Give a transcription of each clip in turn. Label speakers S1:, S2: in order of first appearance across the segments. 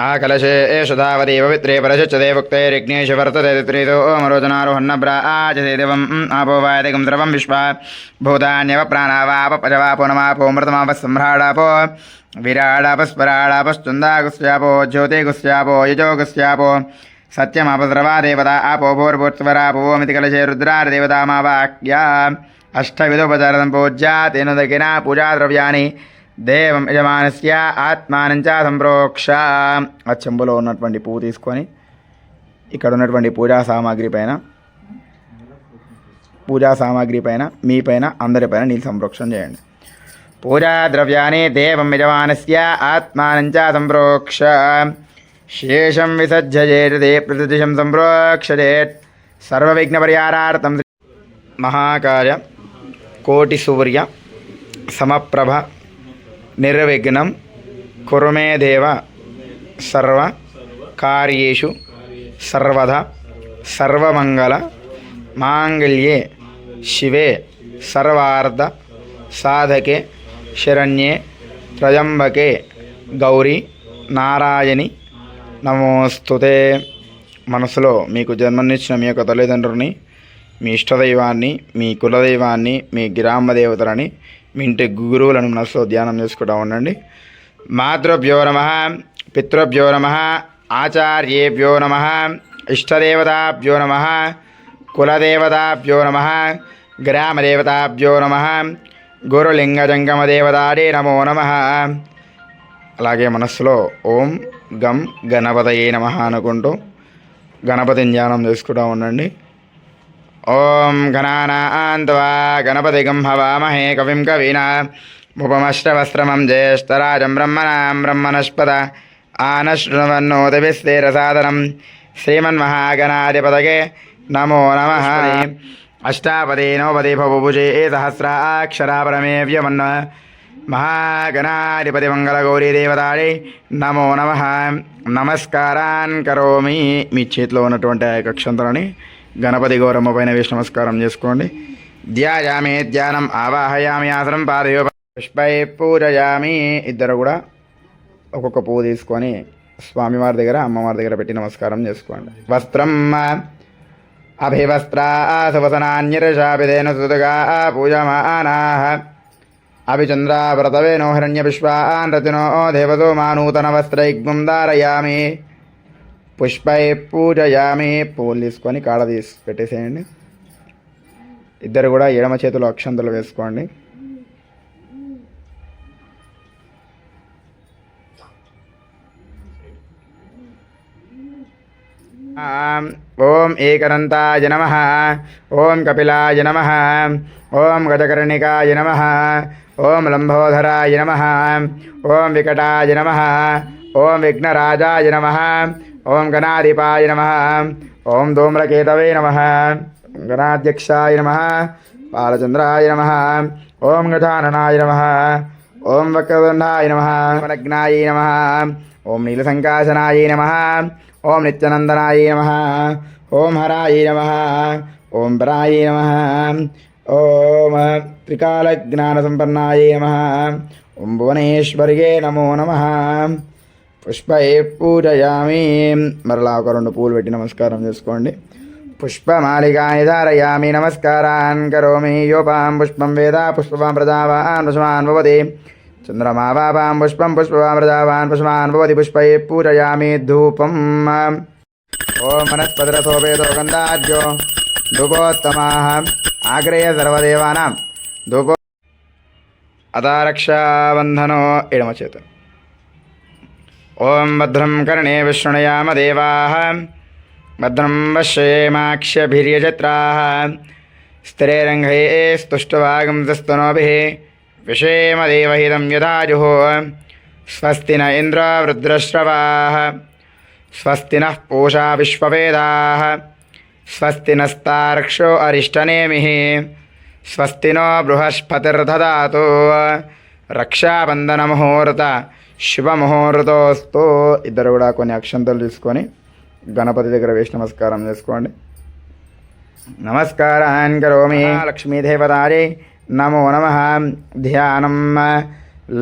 S1: आकलशे एष धावति पवित्रे परशुच्यते भुक्तैर्यज्ञेश वर्तते त्रितो ओमरोचनारोहन्नभ्राजते देवम् आपो वायदिकं द्रवं विश्वा भूतान्यव प्राणावापपजवापो नमापो मृतमापः सम्भ्राडापो विराडापस्पराडापश्चुन्दागुस्यापो ज्योतिगुस्यापो यजोगुस्यापो सत्यमापद्रवा देवता आपो भोर्भूर्त्वरापोमिति कलशे रुद्रार्देवतामावाक्या अष्टविधोपचारं पूज्या तेन दगिना पूजाद्रव्याणि దేవం యజమానస్య ఆత్మానంచ సంప్రోక్ష. ఆ చెంబులో ఉన్నటువంటి పువ్వు తీసుకొని ఇక్కడ ఉన్నటువంటి పూజా సామాగ్రి పైన పూజా సామాగ్రి పైన మీ పైన అందరిపైన నీళ్ళు సంప్రోక్షణ చేయండి. పూజా ద్రవ్యాన్ని దేవం యజమానస్య ఆత్మానంచ సంప్రోక్ష. శేషం విసజ్జయేదే ప్రతిదిశం సంప్రోక్షజేత్ సర్వవిఘ్నపరిహారార్థం మహాకాయ కోటి సూర్య సమప్రభ నిర్విఘ్నం కురుమేదేవ సర్వ కార్యేషు సర్వద సర్వమంగళ మాంగళ్యే శివే సర్వార్థ సాధకే శరణ్యే త్రయంబకే గౌరీ నారాయణి నమోస్తుతే. మనసులో మీకు జన్మనిచ్చిన మీ యొక్క తల్లిదండ్రులని మీ ఇష్టదైవాన్ని మీ కులదైవాన్ని మీ గ్రామ దేవతలని మీ ఇంటి గురువులను మనసులో ధ్యానం చేసుకుంటూ ఉండండి. మాతృభ్యో నమ పితృభ్యో నమ ఆచార్యేభ్యో నమ ఇష్టదేవతాభ్యో నమ కులదేవతాభ్యో నమ గ్రామదేవతాభ్యో నమ గురులింగజంగమదేవతాడే నమో నమ. అలాగే మనస్సులో ఓం గం గణపతయే నమ అనుకుంటూ గణపతిని ధ్యానం చేసుకుంటూ ఉండండి. ఓం గణానాన్వా గణపతిగం హవామహే కవిం కవీనా ఉపమష్టవస్త్రమం జ్యేష్ఠరాజం బ్రహ్మణాం బ్రహ్మణస్పద ఆనశృణవన్నోతిభిస్తేరసాదనం శ్రీమన్మహాగణాధిపతగే నమో నమ అష్టాపదే నవపదే భవభుజే సహస్రాక్షరా పరమే వ్యమన్న మహాగణాధిపతి మంగళగౌరీ దేవతాడే నమో నమ నమస్కారాన్ కరోమి మీ చేతిలో ఉన్నటువంటి ఆ యొక్క అక్షంతలని గణపతి గౌరమ్మ పైన వేసి నమస్కారం చేసుకోండి. ధ్యాయామి ధ్యానం ఆవాహయామి ఆసనం పాదయో పుష్పై పూజయామి ఇద్దరు కూడా ఒక్కొక్క పువ్వు తీసుకొని స్వామివారి దగ్గర అమ్మవారి దగ్గర పెట్టి నమస్కారం చేసుకోండి. వస్త్రం అభివస్త్రా సువసనాన్యరశాపిదేన సుతుగా పూజమానా. అభిచంద్రావ్రతవేనో హిరణ్యపుష్పాన్ రతినో దేవతో మా నూతన వస్త్రైగ్మం దారయామి పుష్పై పూజయామి పూలు తీసుకొని కాడ తీసి పెట్టేసేయండి. ఇద్దరు కూడా ఎడమ చేతిలో అక్షంతలు వేసుకోండి. ఓం ఏకనంతాయ నమ ఓం కపిలాయ నమ ఓం గజకర్ణికాయ నమ ఓం లంబోధరాయ నమ ఓం వికటాయ నమ ఓం విఘ్నరాజాయ నమ ఓం గణాధిపాయ నమ. ఓం ధూమ్రకేతవే నమ. గణాధ్యక్షాయ నమ. బాలచంద్రాయ నమ. ఓం గజాననాయ నమ. ఓం వక్రదండాయ నమ. వనగ్నాయ నమ. ఓం నీలసంకాశనాయ నమ. ఓం నిత్యనందనాయ నమ. ఓం హరాయ నమ. ఓం పరాయ నమ. ఓం త్రికాలజ్ఞానసంపన్నాయ నమ. ఓం భువనేశ్వర్యే నమో నమ. పుష్పై పూజయామి మరలా ఒక రెండు పూలు పెట్టి నమస్కారం చేసుకోండి. పుష్పమాలికాని ధారయామి నమస్కారాన్ కరోమి. యోపాం పుష్పం వేద. పుష్పవాం ప్రజావాన్ పుష్పాన్ భవతి. చంద్రమా వాపాం పుష్పం పుష్పవాం ప్రజావాన్ పుష్పాన్ భవతి. పుష్పై పూజయామి ధూపం. ఓం వనస్పతిరథోపేదో గంధాజ్యో ధూపోత్తమా ఆగ్రేయ సర్వదేవానాం. ధూపో అదారక్షాబంధనో ఎడమ చేత ఓం భద్రం కర్ణే విష్ణుయామ దేవా. భద్రం పశ్యేమాక్ష్యభిర్యజత్రా స్థిరేరంగై స్తుష్టవాగంతస్తనోభిः విషేమదేవహితం యదాజుः స్వస్తి న ఇంద్ర వృద్రశ్రవాः స్వస్తి నః పూషా విశ్వవేదాः. స్వస్తి నస్తార్క్షో అరిష్టనేమిः. స్వస్తి నో బృహస్పతిర్దదాతు రక్షాబంధన ముహూర్త శుభముహూర్తోస్తో. ఇద్దరు కూడా కొన్ని అక్షంతలు తీసుకొని గణపతి దగ్గర వేసి నమస్కారం చేసుకోండి. నమస్కారాన్ కరోమి లక్ష్మీదేవతారి. నమో నమ. ధ్యానం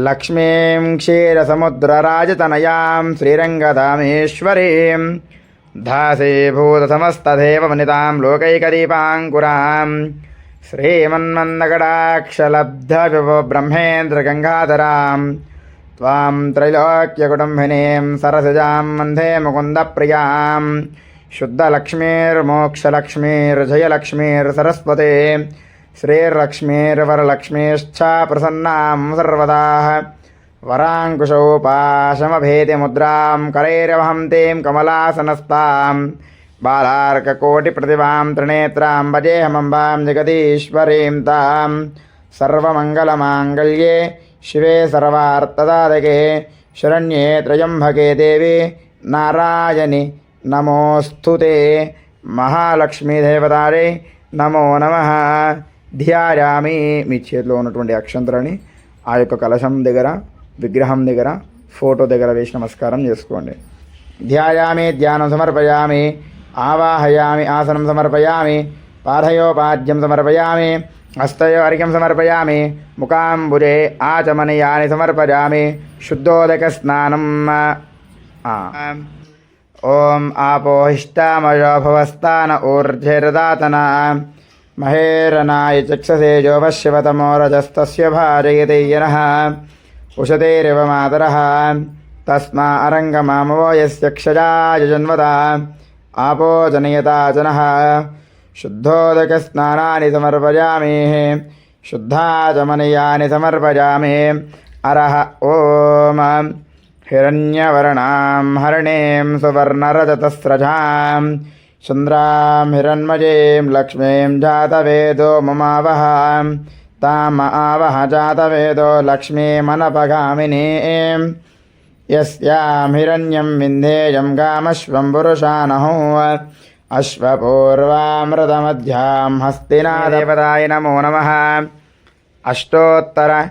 S1: లక్ష్మీం క్షీరసముద్రరాజతనయాం శ్రీరంగధామేశ్వరీం. దాసీభూతసమస్తదేవమనితాం లోకైకదీపాంకురాం. శ్రీమన్మన్నగడాక్షలబ్ధ బ్రహ్మేంద్ర గంగాధరాం. त्वां त्रैलोक्यकुटुम्बिनीं सरसिजां वंदे मुकुन्दप्रियाँ शुद्धलक्ष्मीर्मोक्षलक्ष्मीर्जयलक्ष्मीर्सरस्वते। श्रीर्लक्ष्मीर्वरलक्ष्मीश्च प्रसन्नां सर्वदा वराङ्कुशोपाशमभेदिमुद्रां करैरवहं तीं कमलासनस्तां बालार्ककोटिप्रतिभां त्रिनेत्रां भजेऽहमम्बां जगदीश्वरीं तां सर्वमङ्गलमाङ्गल्ये शिवे सर्वार्थदायके शरण्ये त्र्यम्बके देवी నారాయణి నమోస్తుతే మహాలక్ష్మీదేవతారే నమో నమ ధ్యాయామి మీ చేతిలో ఉన్నటువంటి అక్షంతరాన్ని ఆ యొక్క కలశం దగ్గర విగ్రహం దగ్గర ఫోటో దగ్గర వేసి నమస్కారం చేసుకోండి ధ్యాయామి ధ్యానం సమర్పయామి ఆవాహయామి ఆసనం సమర్పయామి పాదయోపాద్యం సమర్పయామి हस्तयो अर्घ्यं समर्पयामि। मुकाम्बुरे आचमनीयानि समर्पयामि। शुद्धोदकस्नानम् ॐ आपोहिष्टामयोभवस्तान ऊर्ध्वैर्दातना महेरनाय चक्षसे जोपशिवतमो रजस्तस्य भारयते यनः। उशतेरिव मातरः। तस्मा अरङ्गमामवो यस्य क्षया यजन्वता आपो जनयता जनः। शुद्धोदक शुद्धोदकस्नानानि समर्पयामेः। शुद्धाचमनीयानि समर्पयामे। अरह ॐ हिरण्यवर्णां हरणीं सुवर्णरजतस्रजां। चन्द्रां हिरण्मयीं लक्ष्मीं जातवेदो ममावह। ताम आवह जातवेदो लक्ष्मीमनपगामिनीं। यस्यां हिरण्यं विन्धेयं गामश्वं पुरुषानहौ अश्वपूर्वामृतमध्यां हस्तिनादेवताय नमो नमः అష్టోత్తర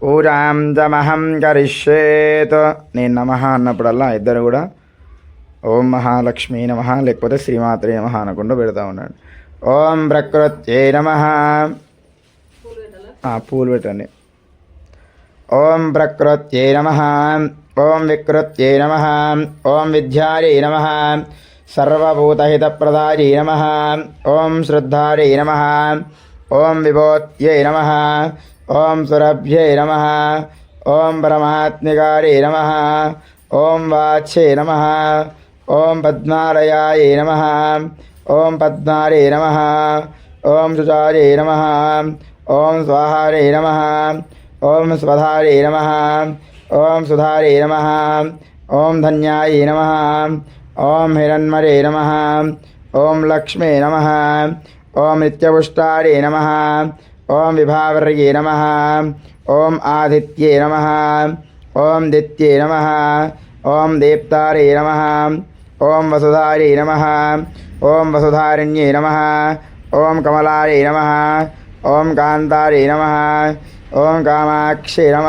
S1: పూజాం జమహం కరిష్యేత్ నేను నమ అన్నప్పుడల్లా ఇద్దరు కూడా ఓం మహాలక్ష్మీ నమ లేకపోతే శ్రీమాత్రే నమ అనకుండా పెడతా ఉన్నాడు ఓం ప్రకృత్యై నమ పూలు పెట్టండి ఓం ప్రకృత్యై నమ ఓం వికృత్యై నమ ఓం విద్యాయై నమ సర్వభూతహితప్రదాయై నమ ఓం శ్రద్ధాయై నమ ఓం విభూత్యై నమ ఓం సురభ్యై నమ ఓం పరమాత్మికాయై నమ ఓం వాచ్యై నమ ఓం పద్మాలయాయై నమ ఓం పద్మాలై నమ ఓం శుచార్యై నమ ఓం స్వాహార్యై నమ ఓం స్వధార్యై నమ ఓం సుధారే నమ ఓం ధన్యాయ నమ ఓం హిరణ్మరే నమ ఓం లక్ష్మీ నమ ఓం నిత్యపుష్టారే నమ ఓం విభావర్యే నమ ఓం ఆదిత్యే నమ ఓం దిత్యే నమ ఓం దీప్తారే నమ ఓం వసుధారే నమ ఓం వసుధారణ్యే నమ ఓం కమలారే నమ ఓం కాంతారే నమ ఓం కామాక్షే నమ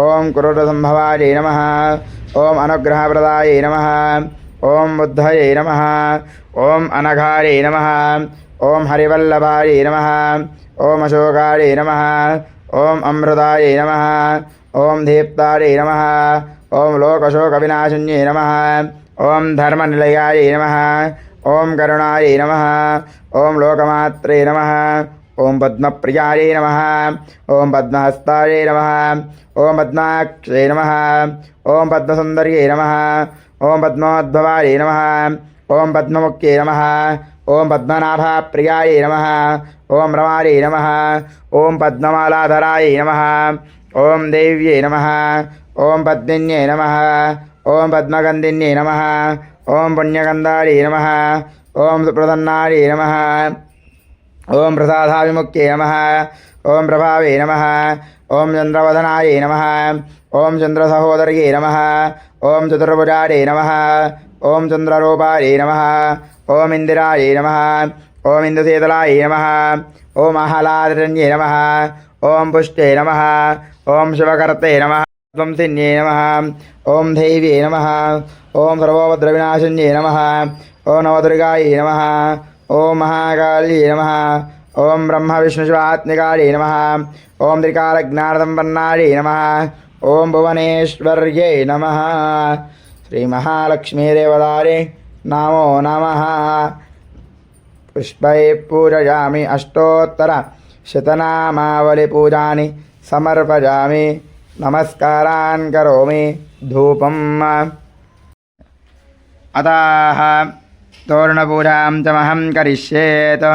S1: ఓం కురుడసంభవారే నమ ఓం అనుగ్రహప్రదాయే నమ ఓం బుద్ధయే నమ ఓం అనఘారే నమ ఓం హరివల్లభారే నమ ఓం అశోకారే నమ ఓం అమృతాయే నమ ఓం దీప్తారే నమ ఓం లోకశోక లోకశోకవినాశన్యే నమ ఓం ధర్మనిలయాయ నమ ఓం కరుణాయ నమ ఓం లోకమాత్రే నమ ఓం పద్మప్రియాయ నమ ఓం పద్మహస్తాయ నమ ఓం పద్మాక్షే నమ ఓం పద్మసుందర్యే నమ ఓం పద్మోద్భవాయ నమ ఓం పద్మముఖ్యే నమ ఓం పద్మనాభప్రియాయ నమ ఓం రమాయ నమ ఓం పద్మమాలాధరాయ నమ ఓం దేవ్యై నమ ఓం పద్మిన్యై నమ ఓం పద్మగంధిన్యై నమ ఓం పుణ్యగంధారీ నమ ఓం సుప్రసన్నారీ నమ ఓం ప్రసాదాభిముఖ్యే నమ ఓం ప్రభావే నమ ఓం చంద్రవదనాయ నమ ఓం చంద్రసహోదర్యే నమ ఓం చతుర్భుజాడే నమ ఓం చంద్రరూపాయ నమ ఓం ఇందిరాయే నమ ఓం ఇందుశీతలాయే నమ ఓం ఆహ్లాదరణ్యే నమ ఓం పుష్టే నమ ఓం శివకర్తే నమ ధ్వంసిన్యే నమ ఓం దైవ్యే నమ ఓం సర్వోభద్రవినాశన్యే నమ ఓ నవదుర్గాయ నమ ఓం మహాకాళీ నమ ఓం బ్రహ్మ విష్ణు శివాత్మికాళీ నమ ఓం త్రికాలజ్ఞానసంపన్నాయై నమ ఓం భువనేశ్వర్యై నమ శ్రీమహాలక్ష్మీదేవదారే నమో నమ పుష్పై పూజయామి అష్టోత్తర శతనామావళిపూజాని సమర్పయామి నమస్కారాన్ కరోమి ధూపం అతः తోరణపూజాం చ మహం కరిష్యేత్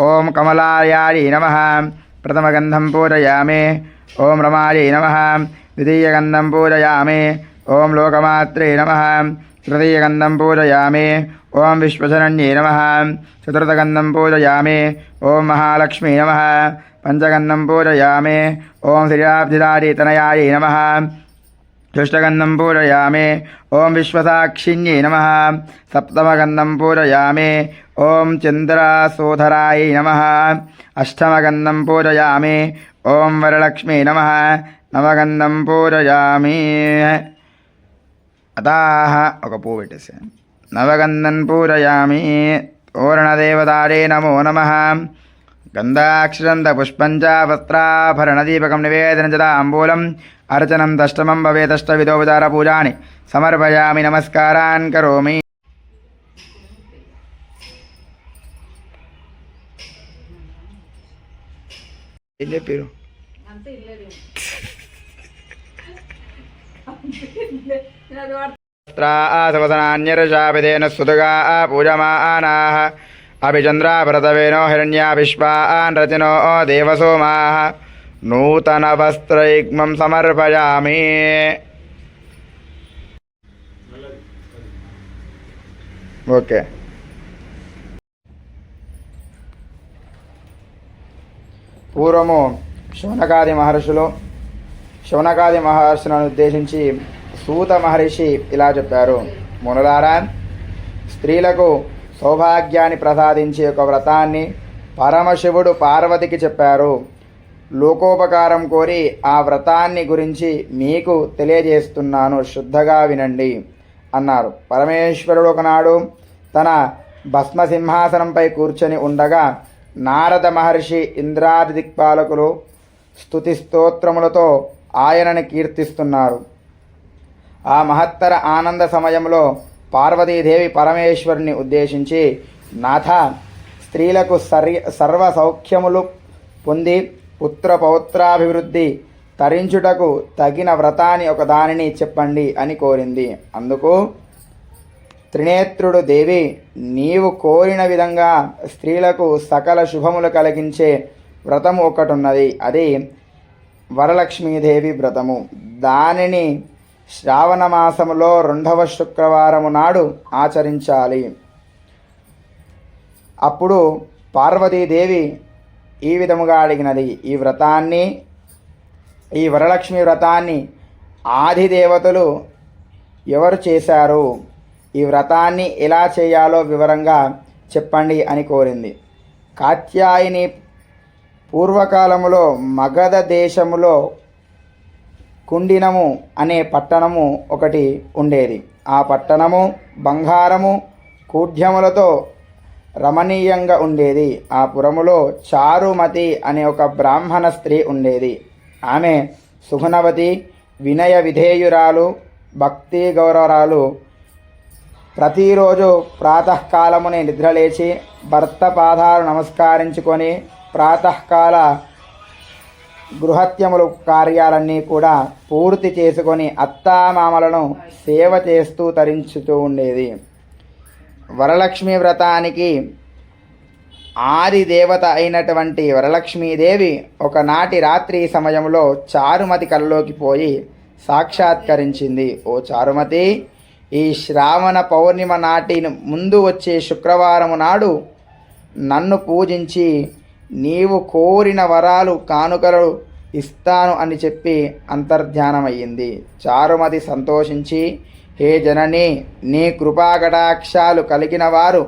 S1: ఓం కమలాయాయై నమः ప్రథమగంధం పూజయామి ఓం రమాయై నమः ద్వితీయగంధం పూజయామి ఓం లోకమాత్రే నమः తృతీయగంధం పూజయామి ఓం విశ్వశరణ్యే నమः చతుర్థగంధం పూజయామి ఓం మహాలక్ష్మీ నమः పంచగంధం పూజయామి ఓం శ్రీరాబ్ధిదారితనయాయై నమः తుష్టగంధం పూరయామి. ఓం విశ్వసాక్షిణ్యై నమ. సప్తమగంధం పూరయామి. ఓం చంద్రాసోధరాయ నమ. అష్టమగంధం పూరయామి. ఓం వరలక్ష్మీ నమ. నవగంధం పూరయామి. అతాహ ఒక పువ్వు పెట్టేసాను నవగంధం పూరయామి. తోరణదేవదారే నమో నమ. గంధాక్షరంత పుష్పంచ వస్త్రాభరణ నివేదన జదాంబూలం అర్చనం దష్టమం భవేదష్టవిధోపచార పూజాని సమర్పయామి నమస్కారాన్ కరోమి ఏం చెప్పారు? వస్త్రాసవసనాన్యర్షాభిధేన సుతగా పూజమానాः। అభిచంద్రాభరతవేనో హిరణ్యా విశ్వాన్ రచనో దేవసోమాः। నూతనవస్త్రైగ్మం సమర్పయామి ఓకే పూర్వము శౌనకాది మహర్షులు శౌనకాది మహర్షులను ఉద్దేశించి సూత మహర్షి ఇలా చెప్పారు. మునులారా స్త్రీలకు సౌభాగ్యాన్ని ప్రసాదించే ఒక వ్రతాన్ని పరమశివుడు పార్వతికి చెప్పారు. లోకోపకారం కోరి ఆ వ్రతాన్ని గురించి మీకు తెలియజేస్తున్నాను. శుద్ధగా వినండి అన్నారు. పరమేశ్వరుడు ఒకనాడు తన భస్మ సింహాసనంపై కూర్చొని ఉండగా నారద మహర్షి ఇంద్రాది దిక్పాలకులు స్థుతి స్తోత్రములతో ఆయనని కీర్తిస్తున్నారు. ఆ మహత్తర ఆనంద సమయంలో పార్వతీదేవి పరమేశ్వరుని ఉద్దేశించి నాథ స్త్రీలకు సర్ సర్వ సౌఖ్యములు పొంది పుత్ర పౌత్రాభివృద్ధి తరించుటకు తగిన వ్రతాన్ని ఒకదానిని చెప్పండి అని కోరింది. అందుకు త్రినేత్రుడు దేవి నీవు కోరిన విధంగా స్త్రీలకు సకల శుభములు కలిగించే వ్రతము ఒకటున్నది. అది వరలక్ష్మీదేవి వ్రతము. దానిని శ్రావణ మాసములో రెండవ శుక్రవారము నాడు ఆచరించాలి. అప్పుడు పార్వతీదేవి ఈ విధముగా అడిగినది ఈ వ్రతాన్ని ఈ వరలక్ష్మి వ్రతాన్ని ఆది దేవతలు ఎవరు చేశారు? ఈ వ్రతాన్ని ఎలా చేయాలో వివరంగా చెప్పండి అని కోరింది. కాత్యాయిని పూర్వకాలములో మగధ దేశములో కుండినము అనే పట్టణము ఒకటి ఉండేది. ఆ పట్టణము బంగారము కూఢ్యములతో రమణీయంగా ఉండేది. ఆ పురములో చారుమతి అనే ఒక బ్రాహ్మణ స్త్రీ ఉండేది. ఆమె సుగుణవతి వినయ విధేయురాలు భక్తి గౌరవరాలు. ప్రతిరోజు ప్రాతకాలమునే నిద్రలేచి భర్త పాదాలు నమస్కరించుకొని ప్రాతకాల గృహత్యములు కార్యాలన్నీ కూడా పూర్తి చేసుకొని అత్తామామలను సేవ చేస్తూ తరించుతూ ఉండేది. వరలక్ష్మి వ్రతానికి ఆది దేవత అయినటువంటి వరలక్ష్మీదేవి ఒకనాటి రాత్రి సమయంలో చారుమతి కలలోకి పోయి సాక్షాత్కరించింది. ఓ చారుమతి ఈ శ్రావణ పౌర్ణిమ నాటి ముందు వచ్చే శుక్రవారము నాడు నన్ను పూజించి నీవు కోరిన వరాలు కానుకలు ఇస్తాను అని చెప్పి అంతర్ధ్యానమయ్యింది. చారుమతి సంతోషించి హే జనని నీ కృపాకటాక్షాలు కలిగిన వారు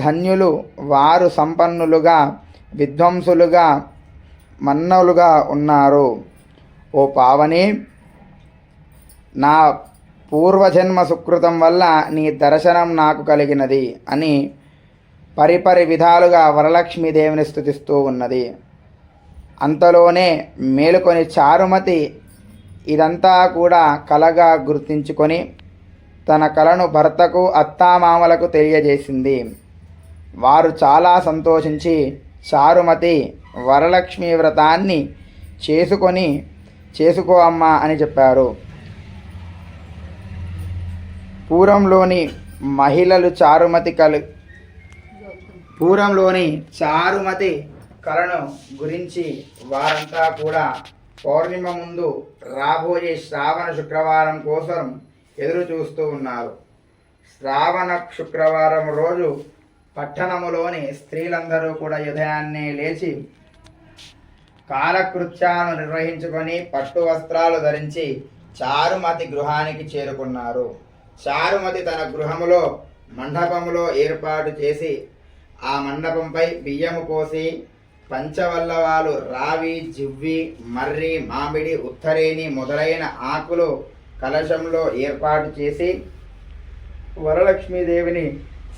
S1: ధన్యులు వారు సంపన్నులుగా విధ్వంసులుగా మన్నలుగా ఉన్నారు. ఓ పావని నా పూర్వజన్మ సుకృతం వల్ల నీ దర్శనం నాకు కలిగినది అని పరిపరి విధాలుగా వరలక్ష్మీదేవిని స్థుతిస్తూ ఉన్నది. అంతలోనే మేలుకొని చారుమతి ఇదంతా కూడా కలగా గుర్తించుకొని తన కలను భర్తకు అత్తామామలకు తెలియజేసింది. వారు చాలా సంతోషించి చారుమతి వరలక్ష్మి వ్రతాన్ని చేసుకొని చేసుకో అమ్మా అని చెప్పారు. పూర్వంలోని మహిళలు చారుమతి కలు పూర్వంలోని చారుమతి కళను గురించి వారంతా కూడా పౌర్ణిమ ముందు రాబోయే శ్రావణ శుక్రవారం కోసం ఎదురు చూస్తూ ఉన్నారు. శ్రావణ శుక్రవారం రోజు పట్టణములోని స్త్రీలందరూ కూడా ఉదయాన్నే లేచి కాలకృత్యాలను నిర్వహించుకొని పట్టు వస్త్రాలు ధరించి చారుమతి గృహానికి చేరుకున్నారు. చారుమతి తన గృహములో మండపములో ఏర్పాటు చేసి ఆ మండపంపై బియ్యము పోసి పంచవల్లవాలు రావి జివ్వి మర్రి మామిడి ఉత్తరేణి మొదలైన ఆకులు కలశంలో ఏర్పాటు చేసి వరలక్ష్మీదేవిని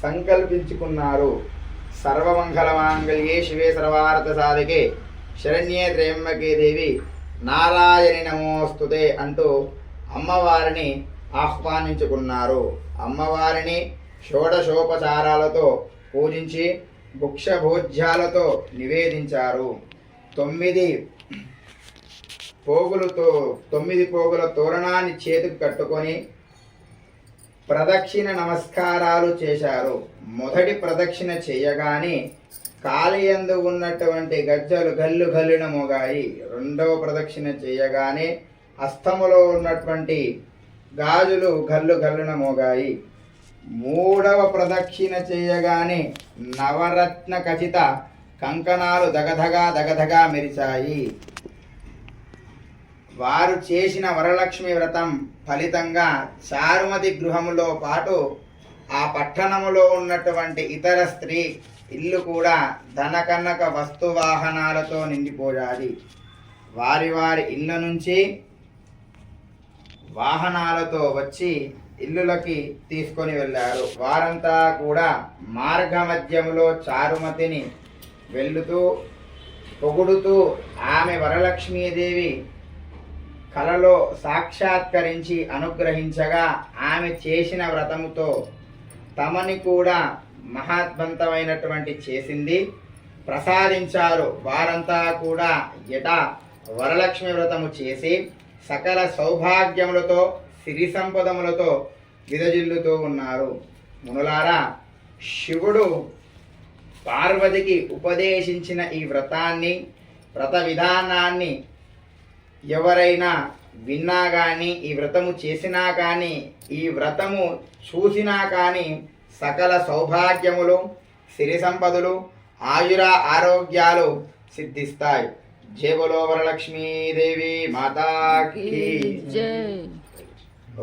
S1: సంకల్పించుకున్నారు. సర్వమంగళమాంగళ్యే శివే సర్వార్థ సాధకే శరణ్యే త్రయంబకే దేవి. నారాయణి నమోస్తుతే అంటూ అమ్మవారిని ఆహ్వానించుకున్నారు. అమ్మవారిని షోడశోపచారాలతో పూజించి భుక్షభోజ్యాలతో నివేదించారు. తొమ్మిది పోగులతో తొమ్మిది పోగుల తోరణాన్ని చేతికి కట్టుకొని ప్రదక్షిణ నమస్కారాలు చేశారు. మొదటి ప్రదక్షిణ చేయగానే కాలియందు ఉన్నటువంటి గజ్జలు గల్లు గల్లున మోగాయి. రెండవ ప్రదక్షిణ చేయగానే అస్తములో ఉన్నటువంటి గాజులు గల్లు గల్లున మోగాయి. మూడవ ప్రదక్షిణ చేయగానే నవరత్న ఖచిత కంకణాలు దగదగా దగదగా మెరిచాయి వారు చేసిన వరలక్ష్మి వ్రతం ఫలితంగా చారుమతి గృహములో పాటు ఆ పట్టణములో ఉన్నటువంటి ఇతర స్త్రీ ఇల్లు కూడా ధనకనక వస్తువాహనాలతో నిండిపోయాలి వారి వారి ఇళ్ళ నుంచి వాహనాలతో వచ్చి ఇల్లులకి తీసుకొని వెళ్ళారు. వారంతా కూడా మార్గ మధ్యములో చారుమతిని వెళ్ళుతూ పొగుడుతూ ఆమె వరలక్ష్మీదేవి కలలో సాక్షాత్కరించి అనుగ్రహించగా ఆమె చేసిన వ్రతముతో తమని కూడా మహాద్భంతమైనటువంటి చేసింది. ప్రసాదించారు. వారంతా కూడా ఎట వరలక్ష్మి వ్రతము చేసి సకల సౌభాగ్యములతో సిరి సంపదములతో విదజిల్లుతూ ఉన్నారు. మునులారా శివుడు పార్వతికి ఉపదేశించిన ఈ వ్రతాన్ని వ్రత విధానాన్ని ఎవరైనా విన్నా కానీ ఈ వ్రతము చేసినా కానీ ఈ వ్రతము చూసినా కానీ సకల సౌభాగ్యములు సిరి సంపదలు ఆయుర ఆరోగ్యాలు సిద్ధిస్తాయి. జేబులో వరలక్ష్మీదేవి మాతాకి
S2: జై.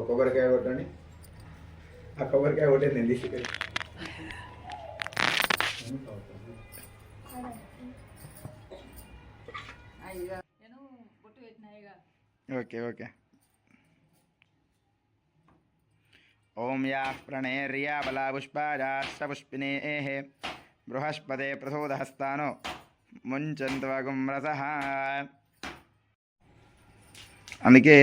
S1: కొబ్బరికాయ కొట్టండి ఆ కొబ్బరికాయ కొట్టే నేను తీసుకెళ్ళి
S2: నేను బొట్టు పెట్టినాయిగా
S1: ఓకే ఓకే ఓం యా ప్రణేర్యా బలా పుష్పాజాస్త పుష్పినేః బృహస్పతే ప్రసోదహస్తానో ముంచంత్వగుం రసః అందుకే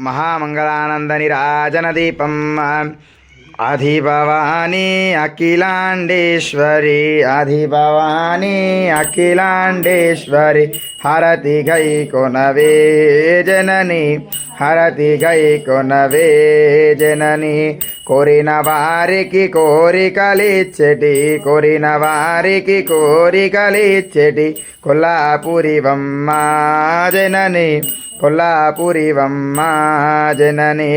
S1: మహామంగళానందనిరాజనదీపం. అధిభవాని అఖిలాండేశ్వరి అధిభవాని అఖిలాండేశ్వరి హరతి గై కొనవే జనని హరతి గై కొనవే జనని. కోరిన వారికి కోరికలిచ్చటి కోరిన వారికి కోరికలిచ్చటి కొల్లాపురి వమ్మ జనని. కొల్లాపురివమ్మ జనని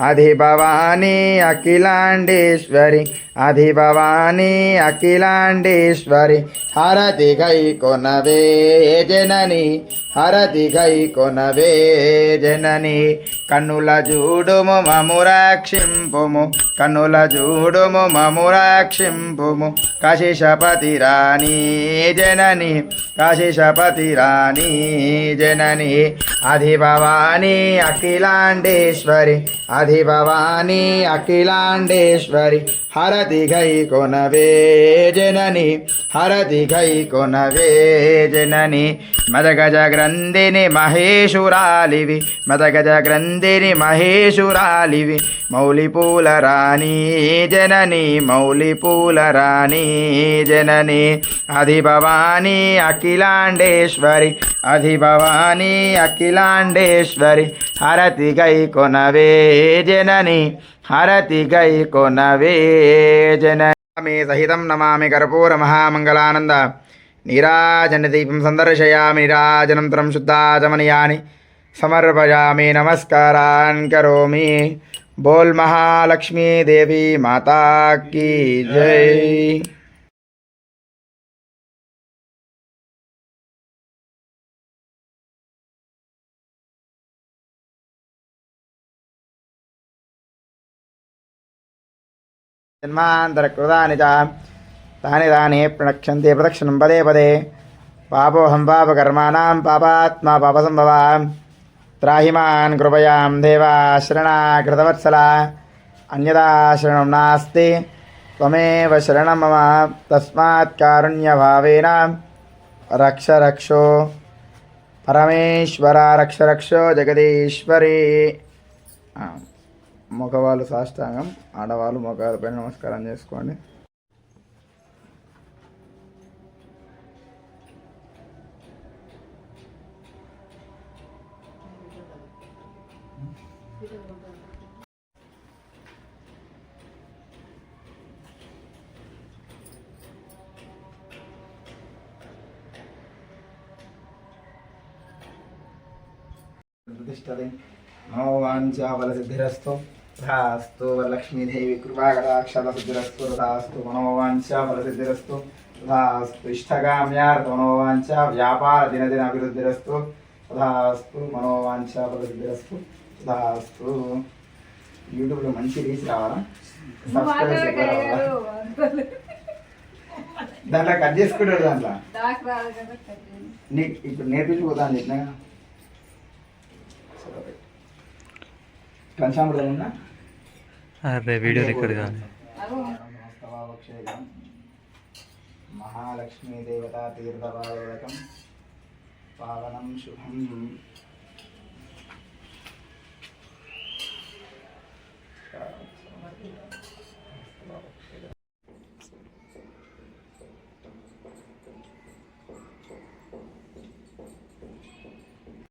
S1: అధిభవాని అఖిలాండేశ్వరి అధిభవాని అఖిలాండేశ్వరి. హరతి గై కొనవే జనని హరతి గై కొనవే జనని. కన్నుల చూడుము మమురాక్షింపుము కన్నుల చూడుము మమురాక్షింపుము. కశిషపతి రాణి జనని కశిషపతి రాణి జనని. అధిభవాని అఖిలాండేశ్వరి అధిభవాని అఖిలాండేశ్వరి. హర హరతి గై కొనవే జనని హరతి గై కొనవే జనని. మదగజ గ్రంథిని మహేశురాలివి మదగజ గ్రంథిని మహేశురాలివి. మౌలి పూల రాణి జనని మౌలి పూల రాణి జనని. అధి అధిభవాని అఖిలాండేశ్వరి అధి అధిభవాని అఖిలాండేశ్వరి. హరతి గై కొనవే జనని హరతి గై కొనవే జనమి సహితం నమామి కర్పూర మహామంగళానంద. నీరాజనదీపం సందర్శయామి నీరాజనం తరం శుద్ధాచమనయాని సమర్పయామి నమస్కారాన్ కరోమి. బోల్ మహాలక్ష్మీ దేవి మాతా కీ జై. జన్మాంతరకృతాని చ తాని తాని ప్రణక్షంతి ప్రదక్షిణం పదే పదే పాపోహం పాపకర్మాణం పాపాత్మా పాపసంభవ త్రాహిమాన్ కృపయాం దేవా శరణాకృతవత్సల అన్యదా శరణం నాస్తి త్వమేవ శరణం మమ తస్మాత్ కారుణ్యభావేన రక్ష రక్షో పరమేశ్వర రక్ష రక్షో జగదీశ్వరి మగవాళ్ళు సాష్టాంగం ఆడవాళ్ళు మగవాళ్ళ పైన నమస్కారం చేసుకోండి. ప్రతిష్టది చావల సిద్ధిరస్తో తథాస్తు వరలక్ష్మీదేవి కృపాకటాక్షరసిద్ధిరస్తు తథాస్తు మనోవాంఛాఫలసిద్ధిరస్తు తథాస్తు ఇష్టకామ్యార్థ మనోవాంఛ వ్యాపార దినదిన అభివృద్ధిరస్తు తథాస్తు. మనోవాంఛాఫలసిద్ధిరస్తు తథాస్తు యూట్యూబ్లో మంచి రీచ్ రావాలా? దాంట్లో కట్ చేసుకుంటాడు దాంట్లో.
S2: నాకు
S1: ఇప్పుడు నేర్పించిపోతాను చెప్పినా పంచామృతం ఉందా
S3: అరే వీడియో రికార్డ్ కాదు
S1: మహాలక్ష్మీ దేవత తీర్థవాదకం పావనం శుభం. Uh,